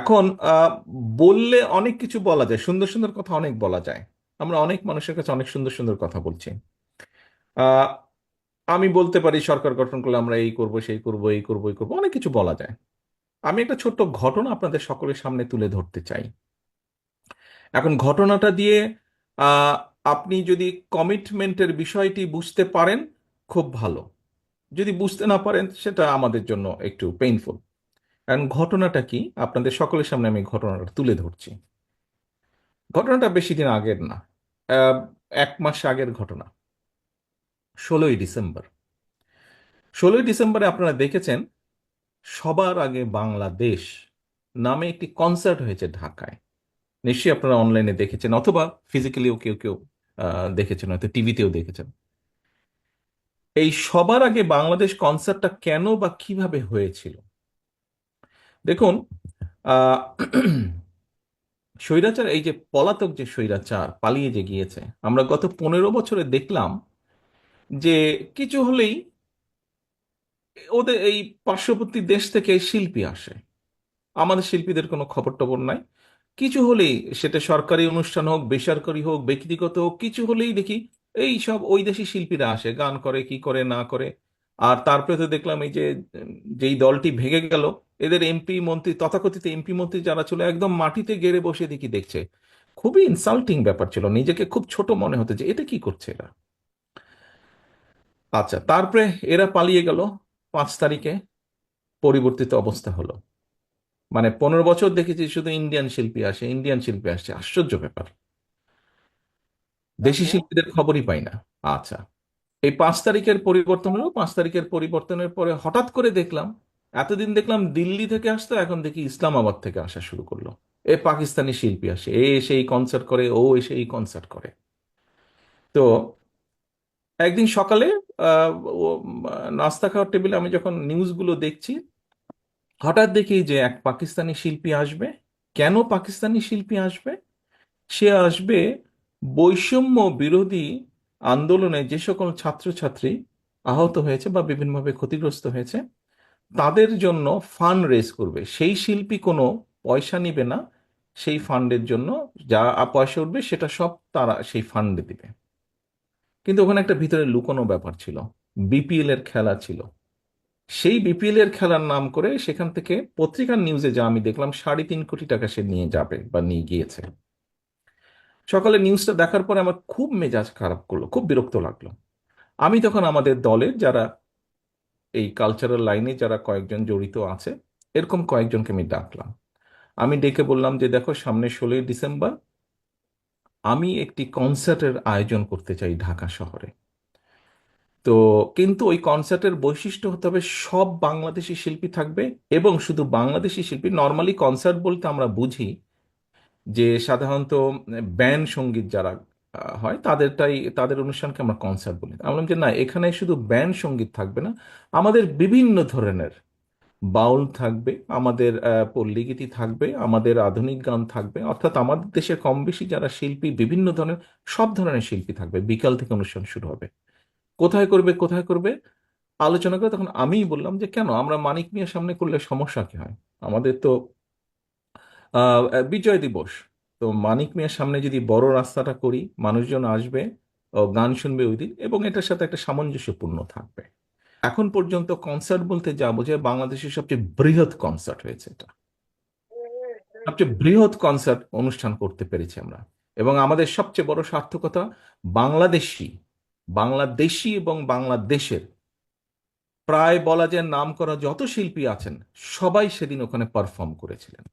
এখন বললে অনেক কিছু বলা যায়, সুন্দর সুন্দর কথা অনেক বলা যায়। আমরা অনেক মানুষের কাছে অনেক সুন্দর সুন্দর কথা বলছি। আমি বলতে পারি সরকার গঠন করলে আমরা এই করব, সেই করব, এই করব এই করব, অনেক কিছু বলা যায়। আমি একটা ছোট্ট ঘটনা আপনাদের সকলের সামনে তুলে ধরতে চাই। এখন ঘটনাটা দিয়ে আপনি যদি কমিটমেন্টের বিষয়টি বুঝতে পারেন, খুব ভালো। যদি বুঝতে না পারেন, সেটা আমাদের জন্য একটু পেইনফুল কারণ ঘটনাটা কি? আপনাদের সকলের সামনে আমি ঘটনাটা তুলে ধরছি। ঘটনাটা বেশি দিন আগের না। এক মাস আগের ঘটনা। ষোলোই ডিসেম্বর। ষোলোই ডিসেম্বরে আপনারা দেখেছেন, সবার আগে বাংলাদেশ নামে একটি কনসার্ট হয়েছে ঢাকায়। নিশ্চয়ই আপনারা অনলাইনে দেখেছেন, অথবা ফিজিক্যালিও কেউ কেউ দেখেছেন, হয়তো টিভিতেও দেখেছেন। এই সবার আগে বাংলাদেশ কনসার্টটা কেন বা কীভাবে হয়েছিল? দেখুন স্বৈরাচার, এই যে পলাতক যে স্বৈরাচার পালিয়ে যে গিয়েছে, আমরা গত পনেরো বছরে দেখলাম যে কিছু হলেই ওদের এই পার্শ্ববর্তী দেশ থেকে শিল্পী আসে। আমাদের শিল্পীদের কোনো খবর টবর নাই। কিছু হলেই সেটা সরকারি অনুষ্ঠান হোক, বেসরকারি হোক, ব্যক্তিগত হোক, কিছু হলেই দেখি এই সব ওই দেশি শিল্পীরা আসে, গান করে, কি করে, না করে। আর তারপরে তো দেখলাম এই যে যেই দলটি ভেঙে গেল এদের এমপি মন্ত্রী তথাকথিত এমপি মন্ত্রী যারা ছিল একদম মাটিতে গেড়ে বসে দেখি দেখছে? খুবই ইনসাল্টিং ব্যাপার ছিল নিজেকে খুব ছোট মনে হতো যে এটা কি করছে এরা? আচ্ছা তারপরে এরা পালিয়ে গেল পাঁচ তারিখে পরিবর্তিত অবস্থা হলো। মানে পনেরো বছর দেখেছি শুধু ইন্ডিয়ান শিল্পী আসে ইন্ডিয়ান শিল্পী আসছে আশ্চর্য ব্যাপার। দেশি শিল্পীদের খবরই পাই না। আচ্ছা। এই পাঁচ তারিখের পরিবর্তন হলো, পাঁচ তারিখের পরিবর্তনের পরে হঠাৎ করে দেখলাম, এতদিন দেখলাম দিল্লি থেকে আসতো, এখন দেখি ইসলামাবাদ থেকে আসা শুরু করল। এ পাকিস্তানি শিল্পী আসে, এ এসে এই কনসার্ট করে, ও এসে এই কনসার্ট করে। তো একদিন সকালে নাস্তা খাওয়ার টেবিলে আমি যখন নিউজগুলো দেখছি, হঠাৎ দেখি যে এক পাকিস্তানি শিল্পী আসবে। কেন পাকিস্তানি শিল্পী আসবে? সে আসবে বৈষম্য বিরোধী আন্দোলনে যে সকল ছাত্রছাত্রী আহত হয়েছে বা বিভিন্নভাবে ক্ষতিগ্রস্ত হয়েছে, তাদের জন্য ফান্ড রেজ করবে। সেই শিল্পী কোনো পয়সা নিবে না, সেই ফান্ডের জন্য যা পয়সা উঠবে সেটা সব তারা সেই ফান্ডে দিবে। কিন্তু ওখানে একটা ভিতরে লুকোনো ব্যাপার ছিল বিপিএল এর খেলা ছিল। সেই বিপিএল এর খেলার নাম করে সেখান থেকে পত্রিকার নিউজে যা আমি দেখলাম, সাড়ে তিন কোটি টাকা সে নিয়ে যাবে বা নিয়ে গিয়েছে। সকালে নিউজটা দেখার পরে আমার খুব মেজাজ খারাপ করল, খুব বিরক্ত লাগল। আমি তখন আমাদের দলের যারা এই কালচারাল লাইনে যারা কয়েকজন জড়িত আছে, এরকম কয়েকজনকে আমি ডাকলাম। আমি ডেকে বললাম যে, দেখো, সামনে ষোলোই ডিসেম্বর, আমি একটি কনসার্টের আয়োজন করতে চাই ঢাকা শহরে। তো কিন্তু ওই কনসার্টের বৈশিষ্ট্য হতে হবে, সব বাংলাদেশি শিল্পী থাকবে এবং শুধু বাংলাদেশি শিল্পী নর্মালি কনসার্ট বলতে আমরা বুঝি যে সাধারণত ব্যান্ড সংগীত যারা হয়, তাদেরটাই, তাদের অনুষ্ঠানকে আমরা কনসার্ট বলি। আমরা বললাম যে, না, এখানে শুধু ব্যান্ড সংগীত থাকবে না, আমাদের বিভিন্ন ধরনের বাউল থাকবে, আমাদের পল্লীগীতি থাকবে, আমাদের আধুনিক গান থাকবে, অর্থাৎ আমাদের দেশে কম বেশি যারা শিল্পী, বিভিন্ন ধরনের, সব ধরনের শিল্পী থাকবে। বিকাল থেকে অনুষ্ঠান শুরু হবে। কোথায় করবে কোথায় করবে? আলোচনা করে তখন আমিই বললাম যে, কেন? আমরা মানিক মিয়ার সামনে করলে সমস্যা কি হয়? আমাদের তো বিজয় দিবস। তো মানিক মিয়ার সামনে যদি বড় রাস্তাটা করি, মানুষজন আসবে গান শুনবে ওই দিন এবং এটার সাথে একটা সামঞ্জস্যপূর্ণ থাকবে। এখন পর্যন্ত কনসার্ট বলতে যা বোঝায়, বাংলাদেশের সবচেয়ে বৃহৎ কনসার্ট হয়েছে এটা। সবচেয়ে বৃহৎ কনসার্ট অনুষ্ঠান করতে পেরেছি আমরা। এবং আমাদের সবচেয়ে বড় সার্থকতা বাংলাদেশি বাংলাদেশি এবং বাংলাদেশের। প্রায় বলা যায় নাম করা যত শিল্পী আছেন, সবাই সেদিন ওখানে পারফর্ম করেছিলেন।